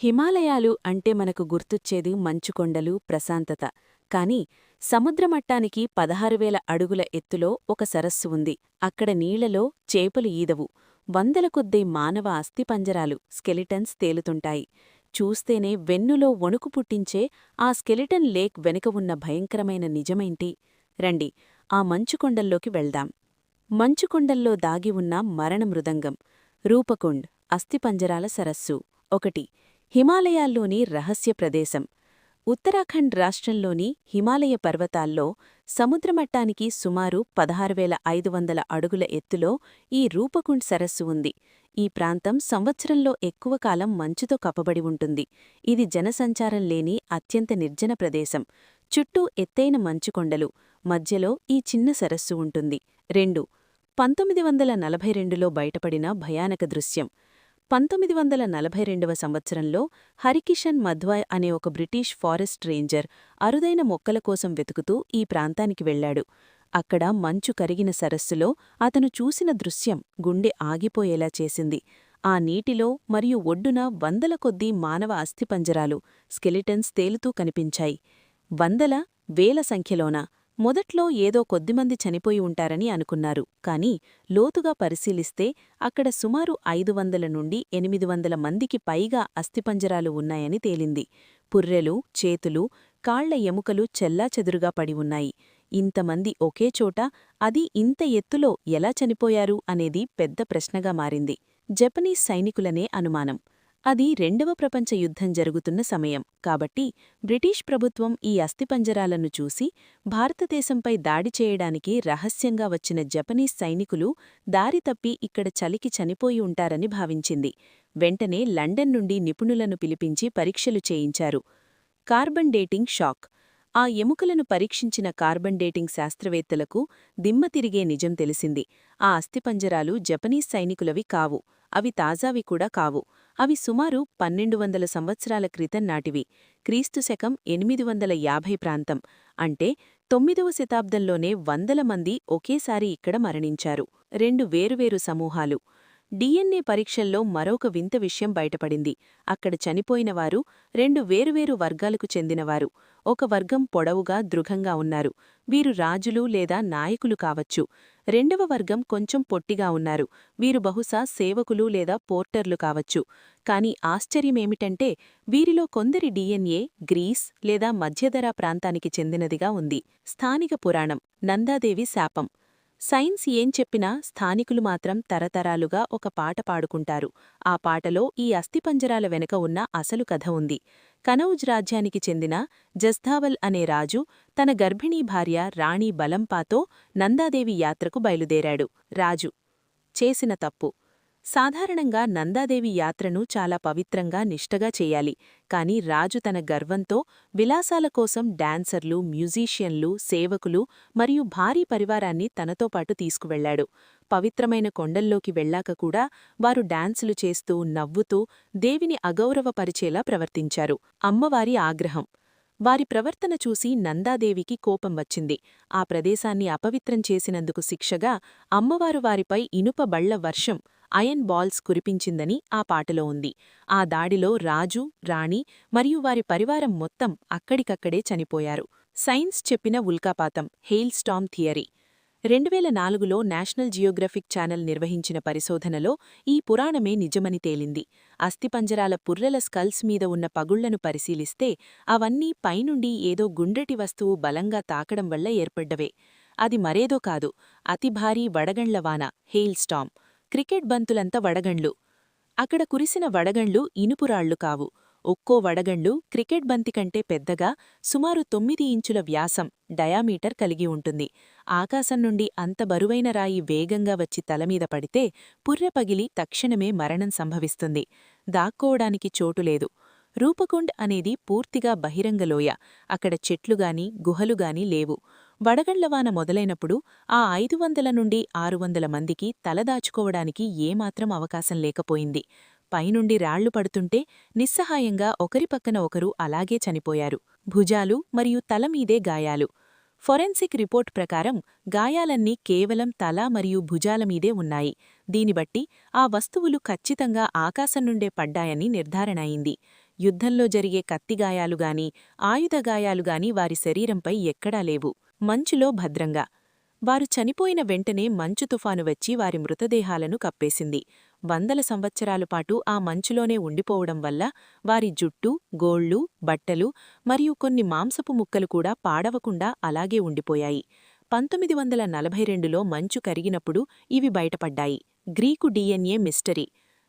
హిమాలయాలు అంటే మనకు గుర్తొచ్చేది మంచుకొండలు ప్రశాంతత. కాని సముద్రమట్టానికి పదహారువేల అడుగుల ఎత్తులో ఒక సరస్సు ఉంది. అక్కడ నీళ్ళలో చేపలు ఈదవు. వందల కొద్దీ మానవ అస్థిపంజరాలు స్కెలిటన్స్ తేలుతుంటాయి. చూస్తేనే వెన్నులో వణుకు పుట్టించే ఆ స్కెలిటన్ లేక్ వెనుక ఉన్న భయంకరమైన నిజమేంటి? రండి ఆ మంచుకొండల్లోకి వెళ్దాం. మంచుకొండల్లో దాగి ఉన్న మరణ మృదంగం రూపకుండ్ అస్థిపంజరాల సరస్సు. ఒకటి హిమాలయాల్లోని రహస్య ప్రదేశం. ఉత్తరాఖండ్ రాష్ట్రంలోని హిమాలయ పర్వతాల్లో సముద్రమట్టానికి సుమారు పదహారువేల ఐదు వందల అడుగుల ఎత్తులో ఈ రూపకుండ్ సరస్సు ఉంది. ఈ ప్రాంతం సంవత్సరంలో ఎక్కువ కాలం మంచుతో కప్పబడి ఉంటుంది. ఇది జనసంచారం లేని అత్యంత నిర్జన ప్రదేశం. చుట్టూ ఎత్తైన మంచుకొండలు మధ్యలో ఈ చిన్న సరస్సు ఉంటుంది. రెండు పంతొమ్మిది వందల నలభై రెండులో బయటపడిన భయానక దృశ్యం. పంతొమ్మిది వందల నలభై రెండవ సంవత్సరంలో హరికిషన్ మధ్వాయ్ అనే ఒక బ్రిటిష్ ఫారెస్ట్ రేంజర్ అరుదైన మొక్కల కోసం వెతుకుతూ ఈ ప్రాంతానికి వెళ్ళాడు అక్కడ మంచు కరిగిన సరస్సులో అతను చూసిన దృశ్యం గుండె ఆగిపోయేలా చేసింది. ఆ నీటిలో మరియు ఒడ్డున వందల కొద్దీ మానవ అస్థిపంజరాలు స్కెలిటన్స్ తేలుతూ కనిపించాయి. వందల వేల సంఖ్యలోనా? మొదట్లో ఏదో కొద్దిమంది చనిపోయి ఉంటారని అనుకున్నారు. కాని లోతుగా పరిశీలిస్తే అక్కడ సుమారు ఐదు వందల నుండి ఎనిమిది వందల మందికి పైగా అస్థిపంజరాలు ఉన్నాయని తేలింది. పుర్రెలు చేతులు కాళ్ళ ఎముకలు చెల్లాచెదురుగా పడి ఉన్నాయి. ఇంతమంది ఒకే చోట అది ఇంత ఎత్తులో ఎలా చనిపోయారు అనేది పెద్ద ప్రశ్నగా మారింది. జపనీస్ సైనికులనే అనుమానం. అది రెండవ ప్రపంచ యుద్ధం జరుగుతున్న సమయం. కాబట్టి బ్రిటిష్ ప్రభుత్వం ఈ అస్థిపంజరాలను చూసి భారతదేశంపై దాడి చేయడానికి రహస్యంగా వచ్చిన జపనీస్ సైనికులు దారి తప్పి ఇక్కడ చలికి చనిపోయి ఉంటారని భావించింది. వెంటనే లండన్ నుండి నిపుణులను పిలిపించి పరీక్షలు చేయించారు. Carbon dating shock. ఆ ఎముకలను పరీక్షించిన కార్బన్ డేటింగ్ శాస్త్రవేత్తలకు దిమ్మ తిరిగే నిజం తెలిసింది. ఆ అస్థిపంజరాలు జపనీస్ సైనికులవి కావు. అవి తాజావి కూడా కావు. అవి సుమారు పన్నెండు వందల సంవత్సరాల క్రితం నాటివి. క్రీస్తు శకం ఎనిమిది వందల యాభై ప్రాంతం. అంటే తొమ్మిదవ శతాబ్దంలోనే వందల మంది ఒకేసారి ఇక్కడ మరణించారు. రెండు వేరువేరు సమూహాలు. డిఎన్ఏ పరీక్షల్లో మరొక వింత విషయం బయటపడింది. అక్కడ చనిపోయినవారు రెండు వేరువేరు వర్గాలకు చెందినవారు. ఒక వర్గం పొడవుగా దృఢంగా ఉన్నారు. వీరు రాజులు లేదా నాయకులు కావచ్చు. రెండవ వర్గం కొంచెం పొట్టిగా ఉన్నారు. వీరు బహుశా సేవకులు లేదా పోర్టర్లు కావచ్చు. కాని ఆశ్చర్యమేమిటంటే వీరిలో కొందరి డిఎన్ఏ గ్రీస్ లేదా మధ్యధరా ప్రాంతానికి చెందినదిగా ఉంది. స్థానిక పురాణం. నందాదేవి శాపం. సైన్స్ ఏం చెప్పినా స్థానికులు మాత్రం తరతరాలుగా ఒక పాట పాడుకుంటారు. ఆ పాటలో ఈ అస్థిపంజరాల వెనుక ఉన్న అసలు కథ ఉంది. కనౌజ్ రాజ్యానికి చెందిన జస్ధావల్ అనే రాజు తన గర్భిణీ భార్య రాణి బలంపాతో నందాదేవి యాత్రకు బయలుదేరాడు. రాజు చేసిన తప్పు. సాధారణంగా నందాదేవి యాత్రను చాలా పవిత్రంగా నిష్టగా చేయాలి. కాని రాజు తన గర్వంతో విలాసాల కోసం డాన్సర్లు మ్యూజీషియన్లు సేవకులు మరియు భారీ పరివారాన్ని తనతో పాటు తీసుకువెళ్ళాడు పవిత్రమైన కొండల్లోకి వెళ్ళాక కూడా వారు డాన్సులు చేస్తూ నవ్వుతూ దేవిని అగౌరవపరిచేలా ప్రవర్తించారు. అమ్మవారి ఆగ్రహం. వారి ప్రవర్తన చూసి నందాదేవికి కోపం వచ్చింది. ఆ ప్రదేశాన్ని అపవిత్రం చేసినందుకు శిక్షగా అమ్మవారు వారిపై ఇనుప బళ్ళ వర్షం అయన్ బాల్స్ కురిపించిందని ఆ పాటలో ఉంది. ఆ దాడిలో రాజు రాణి మరియు వారి పరివారం మొత్తం అక్కడికక్కడే చనిపోయారు. సైన్స్ చెప్పిన ఉల్కాపాతం హెయిల్ స్టామ్ థియరీ. రెండువేల నాలుగులో నేషనల్ జియోగ్రఫిక్ ఛానల్ నిర్వహించిన పరిశోధనలో ఈ పురాణమే నిజమని తేలింది. అస్థిపంజరాల పుర్రెల స్కల్స్ మీద ఉన్న పగుళ్ళను పరిశీలిస్తే అవన్నీ పైనుండి ఏదో గుండ్రటి వస్తువు బలంగా తాకడం వల్ల ఏర్పడ్డవే. అది మరేదో కాదు అతి భారీ వడగండ్లవాన హెయిల్ స్టామ్. క్రికెట్ బంతులంత వడగండ్లు. అక్కడ కురిసిన వడగండ్లు ఇనుపురాళ్ళు కావు. ఒక్కో వడగండ్లు క్రికెట్ బంతి కంటే పెద్దగా సుమారు తొమ్మిది ఇంచుల వ్యాసం డయామీటర్ కలిగి ఉంటుంది. ఆకాశం నుండి అంత బరువైన రాయి వేగంగా వచ్చి తలమీద పడితే పుర్రె పగిలి తక్షణమే మరణం సంభవిస్తుంది. దాక్కోవడానికి చోటులేదు రూపకుండ్ అనేది పూర్తిగా బహిరంగలోయ అక్కడ చెట్లుగాని గుహలుగాని లేవు. వడగండ్లవాన మొదలైనప్పుడు ఆ ఐదు వందల నుండి ఆరు వందల మందికి తలదాచుకోవడానికి ఏమాత్రం అవకాశం లేకపోయింది. పైనుండి రాళ్ళు పడుతుంటే నిస్సహాయంగా ఒకరి పక్కన ఒకరు అలాగే చనిపోయారు. భుజాలు మరియు తలమీదే గాయాలు. ఫొరెన్సిక్ రిపోర్ట్ ప్రకారం గాయాలన్నీ కేవలం తల మరియు భుజాలమీదే ఉన్నాయి. దీనిబట్టి ఆ వస్తువులు ఖచ్చితంగా ఆకాశం నుండే పడ్డాయని నిర్ధారణ అయింది. యుద్ధంలో జరిగే కత్తిగాయాలుగాని ఆయుధగాయాలుగాని వారి శరీరంపై ఎక్కడా లేవు. మంచులో భద్రంగా. వారు చనిపోయిన వెంటనే మంచు తుఫాను వచ్చి వారి మృతదేహాలను కప్పేసింది. వందల సంవత్సరాల పాటు ఆ మంచులోనే ఉండిపోవడం వల్ల వారి జుట్టు గోళ్ళు బట్టలు మరియు కొన్ని మాంసపు ముక్కలు కూడా పాడవకుండా అలాగే ఉండిపోయాయి. పంతొమ్మిది వందల నలభై రెండులో మంచు కరిగినప్పుడు ఇవి బయటపడ్డాయి. Greek DNA mystery.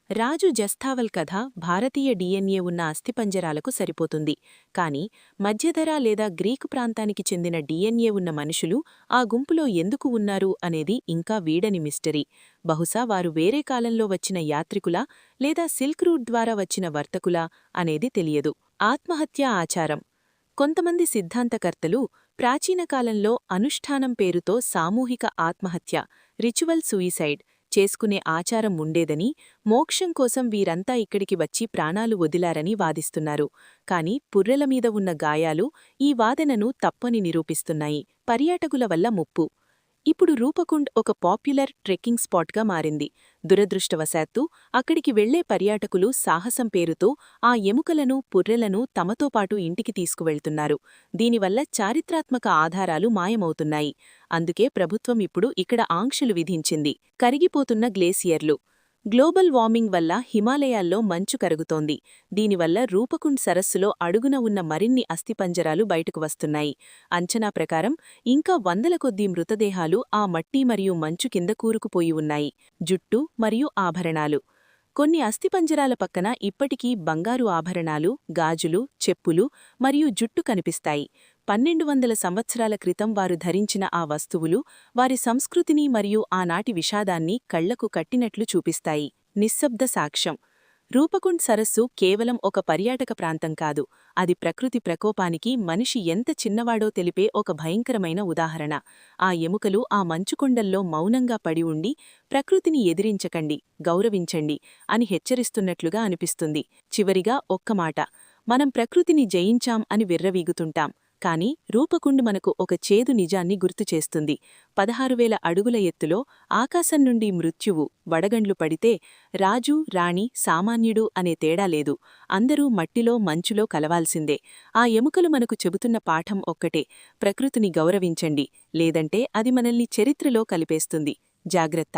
రాజు జస్థావల్ కథ భారతీయ డిఎన్ఏ ఉన్న అస్థిపంజరాలకు సరిపోతుంది. కాని మధ్యధర లేదా గ్రీకు ప్రాంతానికి చెందిన డిఎన్ఏ ఉన్న మనుషులు ఆ గుంపులో ఎందుకు ఉన్నారు అనేది ఇంకా వీడని మిస్టరీ. బహుశా వారు వేరే కాలంలో వచ్చిన యాత్రికులా లేదా సిల్క్ రూట్ ద్వారా వచ్చిన వర్తకులా అనేది తెలియదు. ఆత్మహత్య ఆచారం. కొంతమంది సిద్ధాంతకర్తలు ప్రాచీన కాలంలో అనుష్ఠానం పేరుతో సామూహిక ఆత్మహత్య రిచువల్ సూయిసైడ్ చేసుకునే ఆచారం ఉండేదని మోక్షం కోసం వీరంతా ఇక్కడికి వచ్చి ప్రాణాలు వదిలారని వాదిస్తున్నారు. కాని పుర్రెల మీద ఉన్న గాయాలు ఈ వాదనను తప్పని నిరూపిస్తున్నాయి. పర్యాటకుల వల్ల ముప్పు. ఇప్పుడు రూపకుండ్ ఒక పాపులర్ ట్రెక్కింగ్ స్పాట్గా మారింది. దురదృష్టవశాత్తు అక్కడికి వెళ్ళే పర్యాటకులు సాహసం పేరుతో ఆ ఎముకలను పుర్రెలను తమతో పాటు ఇంటికి తీసుకువెళ్తున్నారు. దీనివల్ల చారిత్రాత్మక ఆధారాలు మాయమవుతున్నాయి. అందుకే ప్రభుత్వం ఇప్పుడు ఇక్కడ ఆంక్షలు విధించింది. కరిగిపోతున్న గ్లేసియర్లు. గ్లోబల్ వార్మింగ్ వల్ల హిమాలయాల్లో మంచు కరుగుతోంది. దీనివల్ల రూపకుండ్ సరస్సులో అడుగున ఉన్న మరిన్ని అస్థిపంజరాలు బయటకు వస్తున్నాయి. అంచనా ప్రకారం ఇంకా వందల కొద్దీ మృతదేహాలు ఆ మట్టి మరియు మంచు కింద కూరుకుపోయి ఉన్నాయి. జుట్టు మరియు ఆభరణాలు. కొన్ని అస్థిపంజరాల పక్కన ఇప్పటికీ బంగారు ఆభరణాలు గాజులు చెప్పులు మరియు జుట్టు కనిపిస్తాయి. పన్నెండు వందల సంవత్సరాల క్రితం వారు ధరించిన ఆ వస్తువులు వారి సంస్కృతిని మరియు ఆనాటి విషాదాన్ని కళ్ళకు కట్టినట్లు చూపిస్తాయి. నిశ్శబ్ద సాక్ష్యం. రూపకుండ్ సరస్సు కేవలం ఒక పర్యాటక ప్రాంతం కాదు అది ప్రకృతి ప్రకోపానికి మనిషి ఎంత చిన్నవాడో తెలిపే ఒక భయంకరమైన ఉదాహరణ. ఆ ఎముకలు ఆ మంచుకొండల్లో మౌనంగా పడి ఉండి ప్రకృతిని ఎదిరించకండి గౌరవించండి అని హెచ్చరిస్తున్నట్లుగా అనిపిస్తుంది. చివరిగా ఒక్క మాట మనం ప్రకృతిని జయించాం అని విర్రవీగుతుంటాం. కాని రూపకుండు మనకు ఒక చేదు నిజాన్ని గుర్తుచేస్తుంది పదహారు వేల అడుగుల ఎత్తులో ఆకాశం నుండి మృత్యువు వడగండ్లు పడితే రాజు రాణి సామాన్యుడు అనే తేడా లేదు. అందరూ మట్టిలో మంచులో కలవాల్సిందే. ఆ ఎముకలు మనకు చెబుతున్న పాఠం ఒక్కటే ప్రకృతిని గౌరవించండి. లేదంటే అది మనల్ని చరిత్రలో కలిపేస్తుంది. జాగ్రత్త.